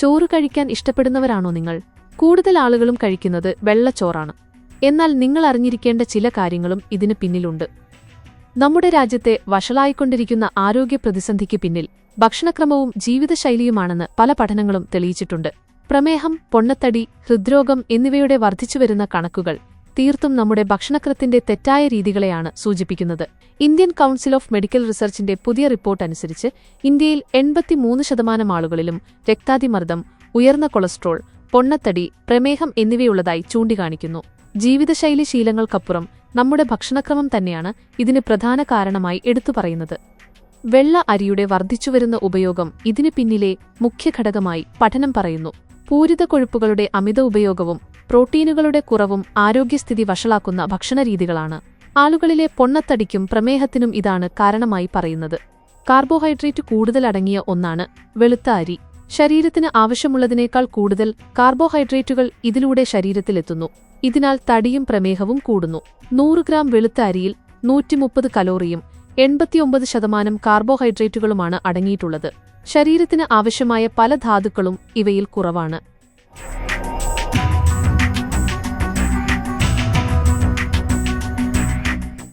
ചോറ് കഴിക്കാൻ ഇഷ്ടപ്പെടുന്നവരാണോ നിങ്ങൾ? കൂടുതൽ ആളുകളും കഴിക്കുന്നത് വെള്ളച്ചോറാണ്. എന്നാൽ നിങ്ങൾ അറിഞ്ഞിരിക്കേണ്ട ചില കാര്യങ്ങളും ഇതിന് പിന്നിലുണ്ട്. നമ്മുടെ രാജ്യത്തെ വഷളായിക്കൊണ്ടിരിക്കുന്ന ആരോഗ്യ പ്രതിസന്ധിക്ക് പിന്നിൽ ഭക്ഷണക്രമവും ജീവിതശൈലിയുമാണെന്ന് പല പഠനങ്ങളും തെളിയിച്ചിട്ടുണ്ട്. പ്രമേഹം പൊണ്ണത്തടി ഹൃദ്രോഗം എന്നിവയുടെ വർദ്ധിച്ചുവരുന്ന കണക്കുകൾ തീർത്തും നമ്മുടെ ഭക്ഷണക്രത്തിന്റെ തെറ്റായ രീതികളെയാണ് സൂചിപ്പിക്കുന്നത്. ഇന്ത്യൻ കൗൺസിൽ ഓഫ് മെഡിക്കൽ റിസർച്ചിന്റെ പുതിയ റിപ്പോർട്ട് അനുസരിച്ച് ഇന്ത്യയിൽ എൺപത്തിമൂന്ന് ശതമാനം ആളുകളിലും രക്താതിമർദ്ദം ഉയർന്ന കൊളസ്ട്രോൾ പൊണ്ണത്തടി പ്രമേഹം എന്നിവയുള്ളതായി ചൂണ്ടിക്കാണിക്കുന്നു. ജീവിതശൈലി ശീലങ്ങൾക്കപ്പുറം നമ്മുടെ ഭക്ഷണക്രമം തന്നെയാണ് ഇതിന് പ്രധാന കാരണമായി എടുത്തു പറയുന്നത്. വെള്ള അരിയുടെ വർദ്ധിച്ചുവരുന്ന ഉപയോഗം ഇതിന് പിന്നിലെ മുഖ്യഘടകമായി പഠനം പറയുന്നു. പൂരിത കൊഴുപ്പുകളുടെ അമിത ഉപയോഗവും പ്രോട്ടീനുകളുടെ കുറവും ആരോഗ്യസ്ഥിതി വഷളാക്കുന്ന ഭക്ഷണരീതികളാണ്. ആളുകളിലെ പൊണ്ണത്തടിക്കും പ്രമേഹത്തിനും ഇതാണ് കാരണമായി പറയുന്നത്. കാർബോഹൈഡ്രേറ്റ് കൂടുതൽ അടങ്ങിയ ഒന്നാണ് വെളുത്ത അരി. ശരീരത്തിന് ആവശ്യമുള്ളതിനേക്കാൾ കൂടുതൽ കാർബോഹൈഡ്രേറ്റുകൾ ഇതിലൂടെ ശരീരത്തിലെത്തുന്നു. ഇതിനാൽ തടിയും പ്രമേഹവും കൂടുന്നു. നൂറ് ഗ്രാം വെളുത്ത അരിയിൽ നൂറ്റിമുപ്പത് കലോറിയും എൺപത്തിയൊമ്പത് ശതമാനം കാർബോഹൈഡ്രേറ്റുകളുമാണ് അടങ്ങിയിട്ടുള്ളത്. ശരീരത്തിന് ആവശ്യമായ പല ധാതുക്കളും ഇവയിൽ കുറവാണ്.